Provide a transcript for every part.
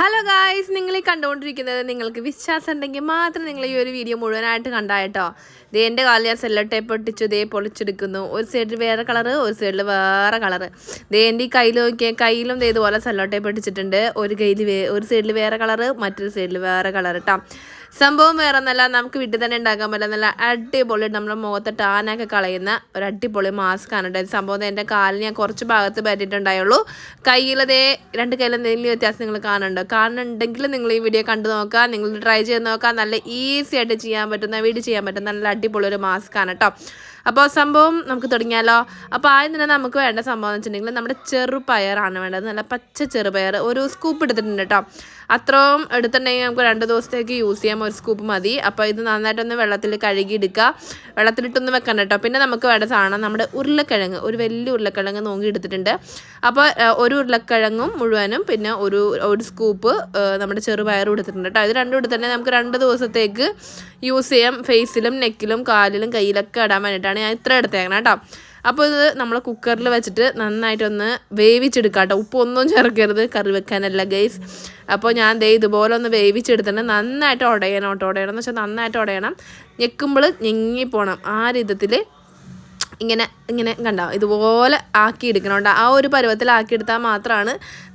Hello guys നിങ്ങൾ ഈ കണ്ടുകൊണ്ടിരിക്കുന്നത് നിങ്ങൾക്ക് വിശ്വാസം ഉണ്ടെങ്കിൽ മാത്രം നിങ്ങൾ ഈ ഒരു വീഡിയോ മുഴുവനായിട്ട് കണ്ടായിട്ടോ. ദേ എന്റെ കാലിൽ ഞാൻ സെല്ലോ ടേപ്പ് ഒട്ടിച്ചു ദേ പൊളിച്ചെടുക്കുന്നു. ഒരു സൈഡിൽ വേറെ കളറ് ഒരു സൈഡിൽ വേറെ കളറ് ദേ എന്റെ ഈ കയ്യിൽ നോക്കിയാൽ കയ്യിലും ദേ ഇതുപോലെ സെല്ലോ ടേപ്പ് ഒട്ടിച്ചിട്ടുണ്ട് ഒരു കയ്യിൽ ഒരു സൈഡിൽ വേറെ കളറ് മറ്റൊരു സൈഡിൽ വേറെ കളർ കേട്ടോ സംഭവം വേറെ ഒന്നല്ല നമുക്ക് വീട്ടിൽ തന്നെ ഉണ്ടാക്കാൻ പറ്റുന്ന നല്ല അടിപൊളി നമ്മുടെ മുഖത്തെ ടാനൊക്കെ കളയുന്ന ഒരു അടിപൊളി മാസ്ക് ആണ് കേട്ടോ സംഭവം എന്റെ കാലിൽ ഞാൻ കുറച്ച് ഭാഗത്ത് പറ്റിയിട്ടുണ്ടായുള്ളൂ. കയ്യിലതേ രണ്ട് കയ്യിൽ എന്തെങ്കിലും വ്യത്യാസം നിങ്ങൾ കാണുന്നുണ്ടോ? കാണുന്നുണ്ടെങ്കിൽ നിങ്ങൾ ഈ വീഡിയോ കണ്ടു നോക്കുക. നിങ്ങൾ ട്രൈ ചെയ്ത് നോക്കുക. നല്ല ഈസി ആയിട്ട് ചെയ്യാൻ പറ്റുന്ന വീട് ചെയ്യാൻ പറ്റുന്ന നല്ല അടിപൊളി ഒരു മാസ്ക് ആണ് കേട്ടോ അപ്പോൾ സംഭവം നമുക്ക് തുടങ്ങിയാലോ? അപ്പോൾ ആദ്യം തന്നെ നമുക്ക് വേണ്ട സംഭവം എന്ന് വെച്ചിട്ടുണ്ടെങ്കിൽ നമ്മുടെ ചെറുപയറാണ് വേണ്ടത്. നല്ല പച്ച ചെറുപയർ. ഒരു സ്കൂപ്പ് എടുത്തിട്ടുണ്ട് കേട്ടോ അത്രയും എടുത്തിട്ടുണ്ടെങ്കിൽ നമുക്ക് രണ്ട് ദിവസത്തേക്ക് യൂസ് ചെയ്യാം. ഒരു സ്കൂപ്പ് മതി. അപ്പോൾ ഇത് നന്നായിട്ടൊന്ന് വെള്ളത്തിൽ കഴുകി എടുക്കുക വെള്ളത്തിലിട്ടൊന്ന് വെക്കണം കേട്ടോ. പിന്നെ നമുക്ക് വേണ്ട സാധനം നമ്മുടെ ഉരുളക്കിഴങ്ങ്. ഒരു വലിയ ഉരുളക്കിഴങ്ങ് നോക്കി എടുത്തിട്ടുണ്ട്. അപ്പോൾ ഒരു ഉരുളക്കിഴങ്ങും മുഴുവനും പിന്നെ ഒരു ഒരു സ്കൂപ്പ് നമ്മുടെ ചെറുപയറും എടുത്തിട്ടുണ്ട് കേട്ടോ. ഇത് രണ്ടും എടുത്തിട്ടുണ്ടെങ്കിൽ നമുക്ക് രണ്ട് ദിവസത്തേക്ക് യൂസ് ചെയ്യാം. ഫേസിലും നെക്കിലും കാലിലും കയ്യിലൊക്കെ ഇടാൻ വേണ്ടിയിട്ടാണ് ഞാൻ ഇത്ര എടുത്തേക്കണം കേട്ടോ. അപ്പോൾ ഇത് നമ്മൾ കുക്കറിൽ വെച്ചിട്ട് നന്നായിട്ടൊന്ന് വേവിച്ചെടുക്കാം കേട്ടോ ഉപ്പൊന്നും ചേർക്കരുത് കറി വെക്കാനല്ല ഗൈസ് അപ്പോൾ ഞാൻ ദേ ഇതുപോലെ ഒന്ന് വേവിച്ചെടുത്തിട്ട് നന്നായിട്ട് ഉടയണം കേട്ടോ ഉടയണം എന്ന് വെച്ചാൽ നന്നായിട്ട് ഉടയണം ഞെക്കുമ്പോൾ ഞെങ്ങിപ്പോണം. ആ രീതിയിൽ ഇങ്ങനെ ഇങ്ങനെ കണ്ടോ? ഇതുപോലെ ആക്കി എടുക്കണം ആ ഒരു പരുവത്തിൽ പരുവത്തിലാക്കിയെടുത്താൽ മാത്രമാണ്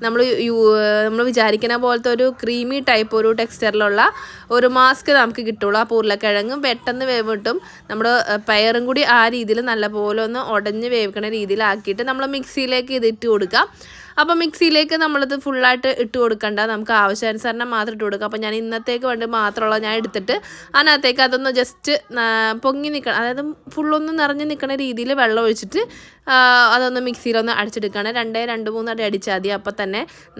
നമ്മൾ നമ്മൾ വിചാരിക്കുന്ന പോലത്തെ ഒരു ക്രീമി ടൈപ്പ് ഒരു ടെക്സ്ചറിലുള്ള ഒരു മാസ്ക് നമുക്ക് കിട്ടുള്ളൂ. ആ ഉരുളക്കിഴങ്ങും പെട്ടെന്ന് വേവ് നമ്മൾ പയറും കൂടി ആ രീതിയിൽ നല്ലപോലെ ഒന്ന് ഉടഞ്ഞ് വേവിക്കണ രീതിയിലാക്കിയിട്ട് നമ്മൾ മിക്സിയിലേക്ക് ഇത് ഇട്ട് കൊടുക്കാം അപ്പോൾ മിക്സിയിലേക്ക് നമ്മളത് ഫുള്ളായിട്ട് ഇട്ട് കൊടുക്കണ്ട. നമുക്ക് ആവശ്യാനുസരണം മാത്രം ഇട്ട് കൊടുക്കാം അപ്പോൾ ഞാൻ ഇന്നത്തേക്ക് വേണ്ടി മാത്രമുള്ള ഞാൻ എടുത്തിട്ട് അതിനകത്തേക്ക് അതൊന്ന് ജസ്റ്റ് പൊങ്ങി നിൽക്കണം അതായത് ഫുള്ളൊന്ന് നിറഞ്ഞ് നിൽക്കുന്ന രീതിയിൽ വെള്ളം ഒഴിച്ചിട്ട് അതൊന്ന് മിക്സിയിലൊന്ന് അടിച്ചെടുക്കുകയാണ്. രണ്ടേ രണ്ട് മൂന്ന് അടി അടിച്ചാൽ മതി. അപ്പോൾ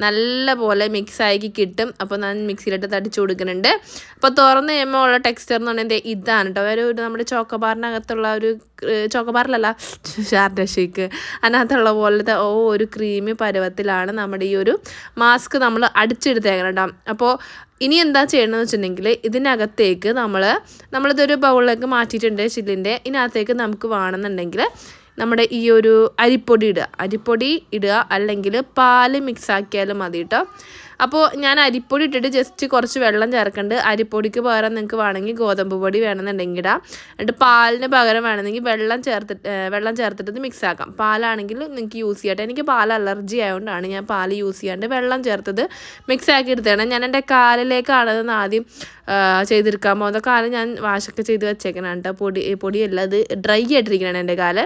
നല്ല പോലെ മിക്സ് ആക്കി കിട്ടും. അപ്പോൾ ഞാൻ മിക്സിയിലിട്ട് തടിച്ചു കൊടുക്കുന്നുണ്ട്. അപ്പോൾ തുറന്ന് കഴിയുമ്പോൾ ഉള്ള ടെക്സ്ചർ എന്ന് പറഞ്ഞാൽ ഇതാണ് കേട്ടോ ഒരു നമ്മുടെ ചോക്കോബാറിനകത്തുള്ള ഒരു ചോക്കോബാറിലല്ല ഷാർഡ ഷേക്ക് അതിനകത്തുള്ള പോലത്തെ ഓ ഒരു ക്രീമി പരുവത്തിലാണ് നമ്മുടെ ഈ ഒരു മാസ്ക് നമ്മൾ അടിച്ചെടുത്തേക്കണം കേട്ടോ അപ്പോൾ ഇനി എന്താ ചെയ്യണമെന്ന് വെച്ചിട്ടുണ്ടെങ്കിൽ ഇതിനകത്തേക്ക് നമ്മൾ നമ്മളിതൊരു ബൗളിലേക്ക് മാറ്റിയിട്ടുണ്ട് ചില്ലിന്റെ ഇതിനകത്തേക്ക് നമുക്ക് വേണമെന്നുണ്ടെങ്കിൽ നമ്മുടെ ഈ ഒരു അരിപ്പൊടി ഇടുക. അരിപ്പൊടി ഇടുക അല്ലെങ്കിൽ പാൽ മിക്സ് ആക്കിയാലും മതി കേട്ടോ അപ്പോൾ ഞാൻ അരിപ്പൊടി ഇട്ടിട്ട് ജസ്റ്റ് കുറച്ച് വെള്ളം ചേർക്കുന്നുണ്ട് അരിപ്പൊടിക്ക് പകരം നിങ്ങൾക്ക് വേണമെങ്കിൽ ഗോതമ്പ് പൊടി വേണമെന്നുണ്ടെങ്കിൽ ഇടാം. എന്നിട്ട് പാലിന് പകരം വേണമെങ്കിൽ വെള്ളം ചേർത്തിട്ട് വെള്ളം ചേർത്തിട്ട് മിക്സ് ആക്കാം. പാലാണെങ്കിൽ നിങ്ങൾക്ക് യൂസ് ചെയ്യട്ടെ എനിക്ക് പാൽ അലർജി ആയതുകൊണ്ടാണ് ഞാൻ പാൽ യൂസ് ചെയ്യാണ്ട് വെള്ളം ചേർത്തത് മിക്സ് ആക്കി എടുത്തതാണ്. ഞാൻ എന്റെ കാലിലേക്കാണ് അതൊന്ന് ആദ്യം ചെയ്തെടുക്കാൻ പോകുന്നത്. കാലം ഞാൻ വാഷൊക്കെ ചെയ്ത് വെച്ചേക്കണം കേട്ടോ പൊടി പൊടിയല്ല അത് ഡ്രൈ ആയിട്ടിരിക്കണം എന്റെ കാൽ.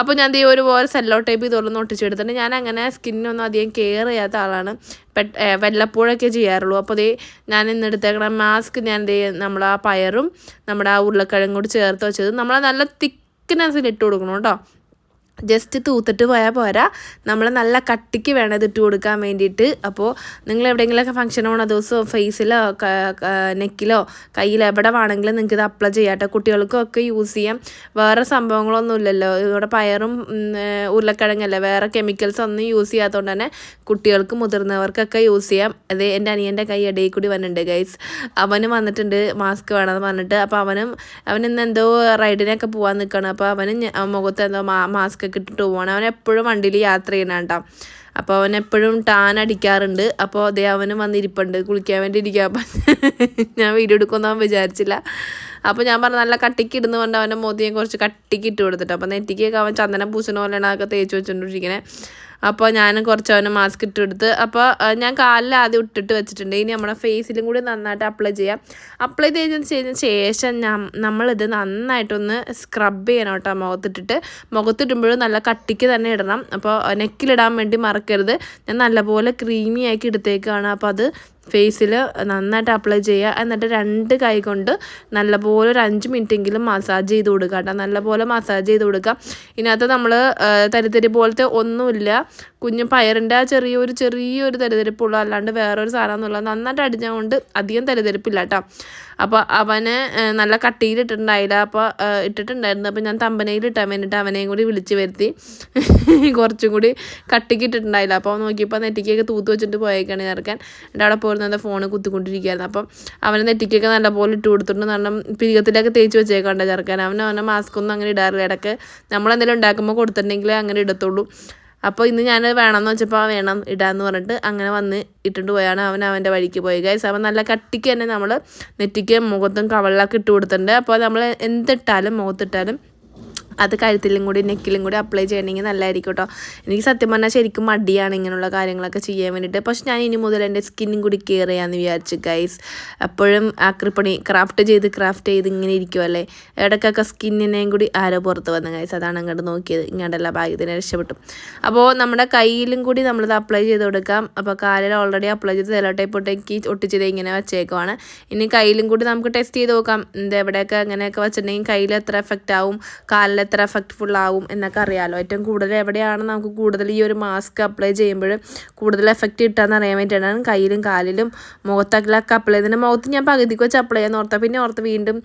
അപ്പോൾ ഞാൻ ദേ ഒരു പോലെ സെല്ലോ ടൈപ്പ് ഇതൊന്നും ഒട്ടിച്ചെടുത്തിട്ട് ഞാൻ അങ്ങനെ സ്കിന്നൊന്നും അധികം കെയർ ചെയ്യാത്ത ആളാണ്. പെട്ട് വല്ലപ്പോഴൊക്കെ ചെയ്യാറുള്ളൂ. അപ്പോൾ ദേ ഞാൻ ഇന്ന് എടുത്തേക്കണ മാസ്ക് ഞാൻ ദേ നമ്മൾ ആ പയറും നമ്മുടെ ആ ഉരുളക്കിഴങ്ങും കൂടി ചേർത്ത് വെച്ചത് നമ്മൾ നല്ല തിക്നെസ്സിൽ ഇട്ട് കൊടുക്കണം കേട്ടോ. ജസ്റ്റ് തൂത്തിട്ട് പോയാൽ പോരാ. നമ്മൾ നല്ല കട്ടിക്ക് വേണം ഇത് ഇട്ട് കൊടുക്കാൻ വേണ്ടിയിട്ട്. അപ്പോൾ നിങ്ങൾ എവിടെയെങ്കിലുമൊക്കെ ഫംഗ്ഷൻ പോണ ദിവസമോ ഫേസിലോ നെക്കിലോ കയ്യിൽ എവിടെ വേണമെങ്കിലും നിങ്ങൾക്ക് ഇത് അപ്ലൈ ചെയ്യാം കേട്ടോ കുട്ടികൾക്കും ഒക്കെ യൂസ് ചെയ്യാം. വേറെ സംഭവങ്ങളൊന്നും ഇല്ലല്ലോ ഇവിടെ പയറും ഉരുളക്കിഴങ്ങല്ലേ. വേറെ കെമിക്കൽസ് ഒന്നും യൂസ് ചെയ്യാത്തതുകൊണ്ട് തന്നെ കുട്ടികൾക്ക് മുതിർന്നവർക്കൊക്കെ യൂസ് ചെയ്യാം. അത് എന്റെ അനിയന്റെ കൈ ഇടയിൽ കൂടി വന്നിട്ടുണ്ട് ഗൈസ് അവനും വന്നിട്ടുണ്ട് മാസ്ക് വേണമെന്ന് പറഞ്ഞിട്ട്. അപ്പോൾ അവനും അവൻ എന്തോ റൈഡിനൊക്കെ പോകാൻ നിൽക്കണം അപ്പോൾ അവനും മുഖത്ത് എന്തോ മാസ്ക് ഒക്കെ ഇട്ടിട്ട് പോവാണ്. അവൻ എപ്പോഴും വണ്ടിയിൽ യാത്ര ചെയ്യണ അപ്പോൾ അവൻ എപ്പോഴും ടാൻ അടിക്കാറുണ്ട്. അപ്പോൾ അതേ അവനും വന്നിരിപ്പുണ്ട്. കുളിക്കാൻ വേണ്ടി ഇരിക്കുക അപ്പം ഞാൻ വീഡിയോ എടുക്കുമെന്ന് അവൻ വിചാരിച്ചില്ല. അപ്പോൾ ഞാൻ പറഞ്ഞു നല്ല കട്ടിക്ക് ഇടുന്ന കൊണ്ട് അവന്റെ മോതിയെ കുറച്ച് കട്ടിക്ക് ഇട്ട് കൊടുത്തിട്ട്. അപ്പോൾ നെറ്റിക്കൊക്കെ അവൻ ചന്ദനം പൂശണ പോലെയാണ് അതൊക്കെ തേച്ച് വെച്ചുകൊണ്ടിരിക്കണേ അപ്പോൾ ഞാൻ കുറച്ച് അവന് മാസ്ക് ഇട്ട് കൊടുത്ത് അപ്പോൾ ഞാൻ കാലിൽ ആദ്യം ഇട്ടിട്ട് വെച്ചിട്ടുണ്ട്. ഇനി നമ്മുടെ ഫേസിലും കൂടി നന്നായിട്ട് അപ്ലൈ ചെയ്യാം. അപ്ലൈ ചെയ്തതിന് ശേഷം ഞാൻ നമ്മളിത് നന്നായിട്ടൊന്ന് സ്ക്രബ് ചെയ്യണം കേട്ടോ മുഖത്തിട്ടിട്ട്. മുഖത്തിടുമ്പോഴും നല്ല കട്ടിക്ക് തന്നെ ഇടണം. അപ്പോൾ നെക്കിലിടാൻ വേണ്ടി മറക്കരുത്. ഞാൻ നല്ലപോലെ ക്രീമി ആക്കി എടുത്തേക്കാണ്. അപ്പോൾ അത് ഫേസിൽ നന്നായിട്ട് അപ്ലൈ ചെയ്യുക. എന്നിട്ട് രണ്ട് കൈ കൊണ്ട് നല്ലപോലെ ഒരു അഞ്ച് മിനിറ്റെങ്കിലും മസാജ് ചെയ്ത് കൊടുക്കുക കേട്ടോ. നല്ലപോലെ മസാജ് ചെയ്ത് കൊടുക്കുക. ഇതിനകത്ത് നമ്മൾ തരിതരി പോലത്തെ ഒന്നുമില്ല. കുഞ്ഞു പയറിന്റെ ആ ചെറിയൊരു ചെറിയൊരു തരിതരിപ്പുള്ളൂ. അല്ലാണ്ട് വേറൊരു സാധനം എന്നുള്ളത് നന്നായിട്ട് അടിഞ്ഞുകൊണ്ട് അധികം തരിതരിപ്പില്ല കേട്ടോ. അപ്പോൾ അവന് നല്ല കട്ടിയിലിട്ടുണ്ടായില്ല അപ്പോൾ ഏഹ്, ഇട്ടിട്ടുണ്ടായിരുന്നു. അപ്പോൾ ഞാൻ തമ്പനയിൽ ഇട്ടാൻ വേണ്ടിയിട്ട് അവനെയും കൂടി വിളിച്ച് വരുത്തി. കുറച്ചും കൂടി കട്ടിക്ക് ഇട്ടിട്ടുണ്ടായില്ല. അപ്പോൾ നോക്കിയപ്പോൾ നെറ്റിക്കൊക്കെ തൂത്ത് വെച്ചിട്ട് പോയേക്കാണ് ചേർക്കാൻ എന്റെ അവിടെ പോരുന്നത് ഫോണ് കുത്തിക്കൊണ്ടിരിക്കുകയായിരുന്നു. അപ്പം അവനെ നെറ്റിക്കൊക്കെ നല്ലപോലെ ഇട്ട് കൊടുത്തിട്ടുണ്ട്. കാരണം പിരികത്തിലൊക്കെ തേച്ച് വെച്ചേക്കാണ്ട് ചേർക്കാൻ അവനെ മാസ്ക് ഒന്നും അങ്ങനെ ഇടാറില്ല. ഇടയ്ക്ക് നമ്മളെന്തെങ്കിലും ഉണ്ടാക്കുമ്പോൾ കൊടുത്തിട്ടുണ്ടെങ്കിൽ അങ്ങനെ ഇടത്തുള്ളൂ. അപ്പോൾ ഇന്ന് ഞാൻ വേണമെന്ന് വെച്ചപ്പോൾ വേണം ഇടാന്ന് പറഞ്ഞിട്ട് അങ്ങനെ വന്ന് ഇട്ടിട്ട് പോയാണ് അവൻ അവന്റെ വഴിക്ക് പോയി. ഗൈസ് അപ്പോൾ നല്ല കട്ടിക്ക് തന്നെ നമ്മൾ നെറ്റിക്ക് മുഖത്തും കവളിലൊക്കെ ഇട്ട് കൊടുത്തിട്ടുണ്ട്. അപ്പോൾ നമ്മൾ എന്തിട്ടാലും മുഖത്തിട്ടാലും അത് കഴുത്തിലും കൂടി നെക്കിലും കൂടി അപ്ലൈ ചെയ്യണമെങ്കിൽ നല്ലതായിരിക്കും കേട്ടോ എനിക്ക് സത്യം പറഞ്ഞാൽ ശരിക്കും മടിയാണ് ഇങ്ങനെയുള്ള കാര്യങ്ങളൊക്കെ ചെയ്യാൻ വേണ്ടിയിട്ട്. പക്ഷെ ഞാൻ ഇനി മുതൽ എന്റെ സ്കിന്നും കൂടി കെയർ ചെയ്യാമെന്ന് വിചാരിച്ചു ഗൈസ് എപ്പോഴും ആക്രിപ്പണി ക്രാഫ്റ്റ് ചെയ്ത് ക്രാഫ്റ്റ് ചെയ്ത് ഇങ്ങനെ ഇരിക്കുമല്ലേ ഇടയ്ക്കൊക്കെ സ്കിന്നിനെയും കൂടി ആരോ പുറത്ത് വന്ന് ഗൈസ് അതാണ് അങ്ങോട്ട് നോക്കിയത്. ഇങ്ങോട്ടല്ല ഭാഗ്യത്തിന് രക്ഷപ്പെട്ടു. അപ്പോൾ നമ്മുടെ കയ്യിലും കൂടി നമ്മളിത് അപ്ലൈ ചെയ്ത് കൊടുക്കാം. അപ്പോൾ കാലിൽ ഓൾറെഡി അപ്ലൈ ചെയ്ത് സെലോ ടൈപ്പ് ഒട്ടിച്ചത് ഇങ്ങനെ വെച്ചേക്കുവാണ്. ഇനി കയ്യിലും കൂടി നമുക്ക് ടെസ്റ്റ് ചെയ്ത് നോക്കാം. ഇത് എവിടെയൊക്കെ അങ്ങനെയൊക്കെ വെച്ചിട്ടുണ്ടെങ്കിൽ കയ്യിൽ എത്ര എഫക്റ്റ് ആവും കാലിൽ എത്ര എഫക്റ്റ്ഫുൾ ആവും എന്നൊക്കെ അറിയാമല്ലോ ഏറ്റവും കൂടുതൽ എവിടെയാണ് നമുക്ക് കൂടുതൽ ഈ ഒരു മാസ്ക് അപ്ലൈ ചെയ്യുമ്പോൾ കൂടുതൽ എഫക്റ്റ് കിട്ടാന്ന് അറിയാൻ വേണ്ടിയിട്ടാണ്. കയ്യിലും കാലിലും മുഖത്തൊക്കെ അപ്ലൈ ചെയ്തിട്ട് മുഖത്ത് ഞാൻ പകുതിക്ക് വെച്ച് അപ്ലൈ ചെയ്യാൻ ഓർത്ത പിന്നെ ഓർത്ത് വീണ്ടും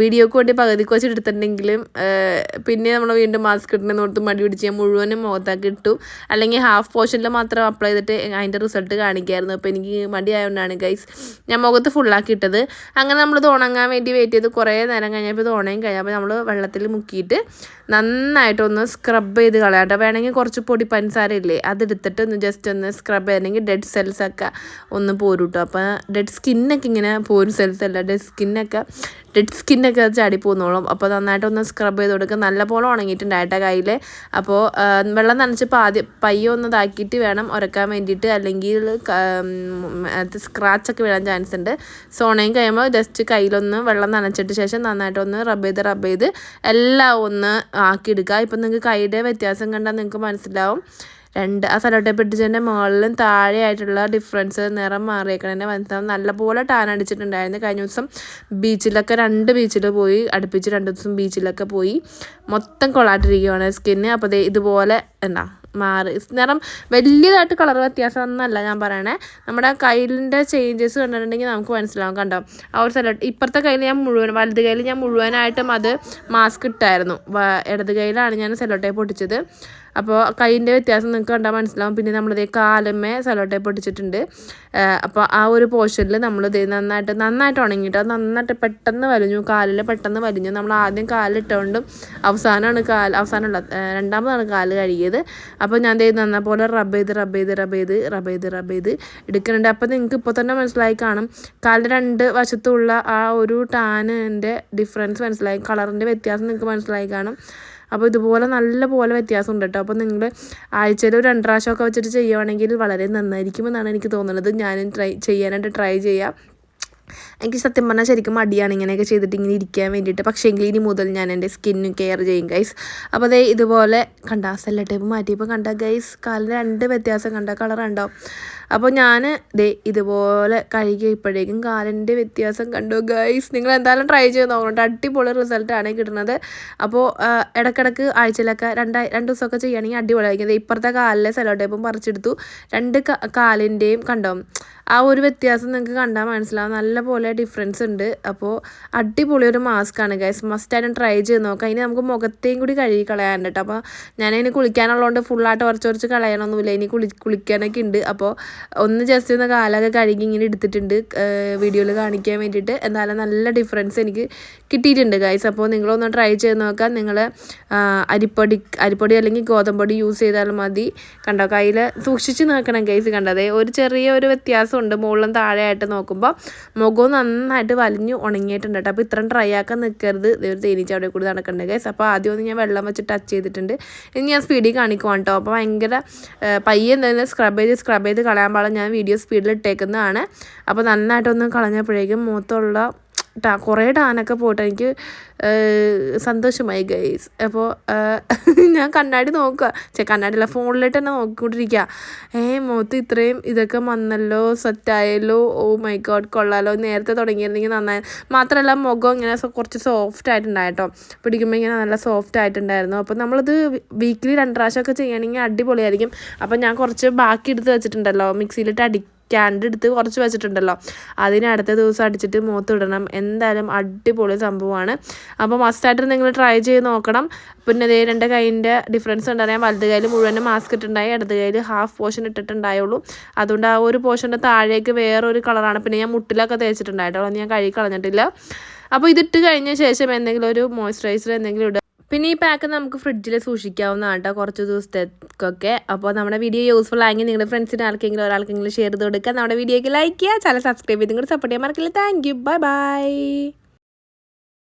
വീഡിയോക്ക് വേണ്ടി പകുതിക്ക് വെച്ച് എടുത്തിട്ടുണ്ടെങ്കിലും പിന്നെ നമ്മൾ വീണ്ടും മാസ്ക് ഇട്ടുണ്ടെന്ന് ഓർത്ത് മടി പിടിച്ച് ഞാൻ മുഴുവനും മുഖത്തൊക്കെ ഇട്ടു. അല്ലെങ്കിൽ ഹാഫ് പോർഷനിൽ മാത്രം അപ്ലൈ ചെയ്തിട്ട് അതിന്റെ റിസൾട്ട് കാണിക്കായിരുന്നു. അപ്പോൾ എനിക്ക് മടിയായതുകൊണ്ടാണ് ഗൈസ് ഞാൻ മുഖത്ത് ഫുള്ളാക്കി ഇട്ടത്. അങ്ങനെ നമ്മൾ ഉണങ്ങാൻ വേണ്ടി വെയിറ്റ് ചെയ്ത് കുറേ നേരം കഴിഞ്ഞപ്പോൾ ഇത് ഉണങ്ങി കഴിഞ്ഞപ്പോൾ നമ്മൾ വെള്ളത്തിൽ മുക്കിയിട്ട് നന്നായിട്ടൊന്ന് സ്ക്രബ് ചെയ്ത് കളയാട്ടോ വേണമെങ്കിൽ കുറച്ച് പൊടി പഞ്ചസാര ഇല്ലേ അതെടുത്തിട്ട് ഒന്ന് ജസ്റ്റ് ഒന്ന് സ്ക്രബ് ചെയ്യണമെങ്കിൽ ഡെഡ് സെൽസൊക്കെ ഒന്ന് പോരും കേട്ടോ അപ്പോൾ ഡെഡ് സ്കിന്നൊക്കെ ഇങ്ങനെ പോരും സെൽസ് അല്ല. ഡെഡ് സ്കിന്നൊക്കെ ഡെഡ് സ്കിന്നൊക്കെ ചാടി പോകുന്നോളും അപ്പോൾ നന്നായിട്ടൊന്ന് സ്ക്രബ് ചെയ്ത് കൊടുക്കുക നല്ലപോലെ ഉണങ്ങിയിട്ടുണ്ടായിട്ട കയ്യിൽ അപ്പോൾ വെള്ളം നനച്ചപ്പോൾ ആദ്യം പയ്യെ ഒന്ന് ഇതാക്കിയിട്ട് വേണം ഉരക്കാൻ വേണ്ടിയിട്ട്. അല്ലെങ്കിൽ സ്ക്രാച്ചൊക്കെ വീഴാൻ ചാൻസ് ഉണ്ട്. സോണയും കഴിയുമ്പോൾ ജസ്റ്റ് കയ്യിലൊന്ന് വെള്ളം നനച്ചിട്ട് ശേഷം നന്നായിട്ടൊന്ന് റബ്ബ് ചെയ്ത് റബ്ബ് ചെയ്ത് എല്ലാം ഒന്ന് ആക്കിയെടുക്കുക. ഇപ്പം നിങ്ങൾക്ക് കൈയുടെ വ്യത്യാസം കണ്ടാൽ നിങ്ങൾക്ക് മനസ്സിലാവും. രണ്ട് ആ സലോട്ടെ പിടിച്ചതിന്റെ മുകളിലും താഴെയായിട്ടുള്ള ഡിഫറൻസ് നിറം മാറിയേക്കണതിന്റെ മനസ്സിലാവും. നല്ലപോലെ ടാൻ അടിച്ചിട്ടുണ്ടായിരുന്നു. കഴിഞ്ഞ ദിവസം ബീച്ചിലൊക്കെ രണ്ട് ബീച്ചിൽ പോയി അടുപ്പിച്ച് രണ്ട് ദിവസം ബീച്ചിലൊക്കെ പോയി. മൊത്തം കൊള്ളാട്ടിരിക്കുകയാണ് സ്കിന്ന് അപ്പോൾ ഇതുപോലെ എന്താ മാറി. നിറം വലിയതായിട്ട് കളർ വ്യത്യാസം ഒന്നല്ല ഞാൻ പറയണേ. നമ്മുടെ കയ്യിലിന്റെ ചേഞ്ചസ് കണ്ടിട്ടുണ്ടെങ്കിൽ നമുക്ക് മനസ്സിലാവും കണ്ടോ? ആ ഒരു സ്ഥലം ഇപ്പുറത്തെ കയ്യിൽ ഞാൻ മുഴുവൻ വലത് കയ്യിൽ ഞാൻ മുഴുവനായിട്ടും അത് മാസ്ക് ഇട്ടായിരുന്നു. ഇടത് കയ്യിലാണ് ഞാൻ സെലോ ടേപ്പ് പൊട്ടിച്ചത്. അപ്പോൾ കൈയിന്റെ വ്യത്യാസം നിങ്ങൾക്ക് കണ്ടാൽ മനസ്സിലാവും. പിന്നെ നമ്മളിതേ കാലമ്മേ സെലോ ടേപ്പ് പൊട്ടിച്ചിട്ടുണ്ട് അപ്പോൾ ആ ഒരു പോർഷനിൽ നമ്മളിത് നന്നായിട്ട് നന്നായിട്ട് ഉണങ്ങിയിട്ട് അത് നന്നായിട്ട് പെട്ടെന്ന് വലിഞ്ഞു കാലിൽ പെട്ടെന്ന് വലിഞ്ഞു. നമ്മൾ ആദ്യം കാലിട്ടുകൊണ്ടും അവസാനമാണ് കാൽ അവസാനമുള്ള രണ്ടാമതാണ് കാൽ കഴുകിയത്. അപ്പോൾ ഞാൻ ദേ നന്ന പോലെ റബ്ബ് ചെയ്ത് റബ്ബ് ചെയ്ത് റബ്ബ് ചെയ്ത് റബ്ബ് ചെയ്ത് റബ്ബ് ചെയ്ത് എടുക്കുന്നുണ്ട്. അപ്പോൾ നിങ്ങൾക്ക് ഇപ്പോൾ തന്നെ മനസ്സിലായി കാണും. കാലിന്റെ രണ്ട് വശത്തുള്ള ആ ഒരു ടാനിന്റെ ഡിഫറൻസ് മനസ്സിലായി. കളറിന്റെ വ്യത്യാസം നിങ്ങൾക്ക് മനസ്സിലായി കാണും. അപ്പോൾ ഇതുപോലെ നല്ല പോലെ വ്യത്യാസം ഉണ്ട് കേട്ടോ. അപ്പോൾ നിങ്ങൾ ആഴ്ചയിൽ ഒരു രണ്ട് പ്രാവശ്യമൊക്കെ വെച്ചിട്ട് ചെയ്യുവാണെങ്കിൽ വളരെ നന്നായിരിക്കുമെന്നാണ് എനിക്ക് തോന്നുന്നത്. ഞാനും ട്രൈ ചെയ്യാനായിട്ട് ട്രൈ ചെയ്യാം. എനിക്ക് സത്യം പറഞ്ഞാൽ ശരിക്കും മടിയാണ് ഇങ്ങനെയൊക്കെ ചെയ്തിട്ട് ഇങ്ങനെ ഇരിക്കാൻ വേണ്ടിയിട്ട്. പക്ഷേ എങ്കിൽ ഇനി മുതൽ ഞാൻ എന്റെ സ്കിന്നും കെയർ ചെയ്യും ഗൈസ് അപ്പോൾ അതേ ഇതുപോലെ കണ്ട സെല്ല ടൈപ്പ് മാറ്റിയപ്പോൾ കണ്ട ഗൈസ് കാലിന് രണ്ട് വ്യത്യാസം കണ്ട കളർ ഉണ്ടോ അപ്പോൾ ഞാൻ ദേ ഇതുപോലെ കഴുകിയപ്പോഴേക്കും കാലിന്റെ വ്യത്യാസം കണ്ടു. ഗൈസ് നിങ്ങൾ എന്തായാലും ട്രൈ ചെയ്ത് നോക്കണം അടിപൊളി റിസൾട്ടാണ് കിട്ടുന്നത് അപ്പോൾ ഇടക്കിടക്ക് ആഴ്ചയിലൊക്കെ രണ്ടായി രണ്ട് ദിവസമൊക്കെ ചെയ്യുകയാണെങ്കിൽ അടിപൊളിയായിരിക്കും. ഇപ്പുറത്തെ കാലിലെ സെലോ ടൈപ്പും പറിച്ചെടുത്തു. രണ്ട് കാലിന്റെയും കണ്ടോ? ആ ഒരു വ്യത്യാസം നിങ്ങൾക്ക് കണ്ടാൽ മനസ്സിലാവും. നല്ല പോലെ ഡിഫറൻസ് ഉണ്ട്. അപ്പോൾ അടിപൊളി ഒരു മാസ്ക് ആണ് ഗൈസ് മസ്റ്റായിട്ടും ട്രൈ ചെയ്ത് നോക്കാം. ഇനി നമുക്ക് മുഖത്തേയും കൂടി കഴുകി കളയാനുണ്ട് അപ്പോൾ ഞാനതിന് കുളിക്കാനുള്ളതുകൊണ്ട് ഫുള്ളായിട്ട് ഉറച്ച് ഉറച്ച് കളയണമൊന്നുമില്ല ഇനി കുളി കുളിക്കാനൊക്കെ ഉണ്ട്. അപ്പോൾ ഒന്ന് ജസ്റ്റ് ഒന്ന് കാലൊക്കെ കഴുകി ഇങ്ങനെ എടുത്തിട്ടുണ്ട് വീഡിയോയിൽ കാണിക്കാൻ വേണ്ടിയിട്ട്. എന്നാലും നല്ല ഡിഫറൻസ് എനിക്ക് കിട്ടിയിട്ടുണ്ട് ഗൈസ് അപ്പോൾ നിങ്ങളൊന്ന് ട്രൈ ചെയ്ത് നോക്കാം. നിങ്ങൾ അരിപ്പൊടി അരിപ്പൊടി അല്ലെങ്കിൽ ഗോതമ്പൊടി യൂസ് ചെയ്താലും മതി. കണ്ടോ കയ്യിൽ സൂക്ഷിച്ച് നോക്കണം ഗൈസ് കണ്ടതേ ഒരു ചെറിയ ഒരു വ്യത്യാസമുണ്ട്. മുകളിലും താഴെയായിട്ട് നോക്കുമ്പോൾ മുഖവും നന്നായിട്ട് വലിഞ്ഞു ഉണങ്ങിയിട്ടുണ്ട് കേട്ടോ. അപ്പോൾ ഇത്രയും ഡ്രൈ ആക്കാൻ നിൽക്കരുത് ഒരു തേനീച്ച അവിടെ കൂടി നടക്കണ്ടേ ഗൈസ് അപ്പോൾ ആദ്യം ഒന്ന് ഞാൻ വെള്ളം വെച്ച് ടച്ച് ചെയ്തിട്ടുണ്ട്. ഇനി ഞാൻ സ്പീഡിൽ കാണിക്കുവാണ് കേട്ടോ. അപ്പോൾ ഭയങ്കര പയ്യെ സ്ക്രബ് ചെയ്ത് സ്ക്രബ് ചെയ്ത് കളയാൻ പാടില്ല ഞാൻ വീഡിയോ സ്പീഡിൽ ഇട്ടേക്കുന്നതാണ്. അപ്പോൾ നന്നായിട്ടൊന്ന് കളഞ്ഞപ്പോഴേക്കും മുഖത്തുള്ള ടാ കുറേ ടാനൊക്കെ പോട്ടെ എനിക്ക് സന്തോഷമായി ഗൈസ്. അപ്പോൾ ഞാൻ കണ്ണാടി നോക്കുക ചെ കണ്ണാടിയല്ല ഫോണിലിട്ട് തന്നെ നോക്കിക്കൊണ്ടിരിക്കുക ഏ മുഖത്ത് ഇത്രയും ഇതൊക്കെ വന്നല്ലോ സെറ്റായല്ലോ ഓ മൈ ഗോഡ് കൊള്ളാലോ നേരത്തെ തുടങ്ങിയിരുന്നെങ്കിൽ നന്നായി. മാത്രമല്ല മുഖം ഇങ്ങനെ കുറച്ച് സോഫ്റ്റ് ആയിട്ടുണ്ടായിട്ടോ പിടിക്കുമ്പോൾ ഇങ്ങനെ നല്ല സോഫ്റ്റ് ആയിട്ടുണ്ടായിരുന്നു. അപ്പോൾ നമ്മളിത് വീക്കിലി രണ്ട് പ്രാവശ്യമൊക്കെ ചെയ്യണമെങ്കിൽ അടിപൊളിയായിരിക്കും. അപ്പോൾ ഞാൻ കുറച്ച് ബാക്കി എടുത്ത് വെച്ചിട്ടുണ്ടല്ലോ മിക്സിയിലിട്ട് അടി ക്യാൻഡ് എടുത്ത് കുറച്ച് വെച്ചിട്ടുണ്ടല്ലോ. അതിന് അടുത്ത ദിവസം അടിച്ചിട്ട് മുഖത്തിടണം എന്തായാലും അടിപൊളി സംഭവമാണ്. അപ്പോൾ മസ്റ്റായിട്ട് നിങ്ങൾ ട്രൈ ചെയ്ത് നോക്കണം. പിന്നെ ഇതേ രണ്ട് കൈയിന്റെ ഡിഫറൻസ് ഉണ്ടറിയാം വലത് കയ്യിൽ മുഴുവനും മാസ്ക് ഇട്ടുണ്ടായി ഇടത് കയ്യിൽ ഹാഫ് പോർഷൻ ഇട്ടിട്ടുണ്ടായുള്ളൂ. അതുകൊണ്ട് ആ ഒരു പോർഷന്റെ താഴേക്ക് വേറൊരു കളറാണ് പിന്നെ ഞാൻ മുട്ടിലൊക്കെ തേച്ചിട്ടുണ്ടായിട്ടോ ഞാൻ കഴുകി കളഞ്ഞിട്ടില്ല. അപ്പോൾ ഇതിട്ട് കഴിഞ്ഞ ശേഷം എന്തെങ്കിലും ഒരു മോയ്സ്ചറൈസർ എന്തെങ്കിലും ഇടുക പിന്നെ ഈ പാക്ക് നമുക്ക് ഫ്രിഡ്ജിൽ സൂക്ഷിക്കാവുന്നതാണ് കേട്ടോ കുറച്ച് ദിവസത്തേക്കൊക്കെ. അപ്പോൾ നമ്മുടെ വീഡിയോ യൂസ്ഫുൾ ആയെങ്കിൽ നിങ്ങളുടെ ഫ്രണ്ട്സിന് ആർക്കെങ്കിലും ഒരാൾക്കെങ്കിലും ഷെയർ ചെയ്ത് കൊടുക്കുക. നമ്മുടെ വീഡിയോയ്ക്ക് ലൈക്ക് ചെയ്യുക. ചാനൽ സബ്സ്ക്രൈബ് ചെയ്ത് നിങ്ങൾ സപ്പോർട്ട് ചെയ്യാൻ മറക്കില്ല. Thank you bye bye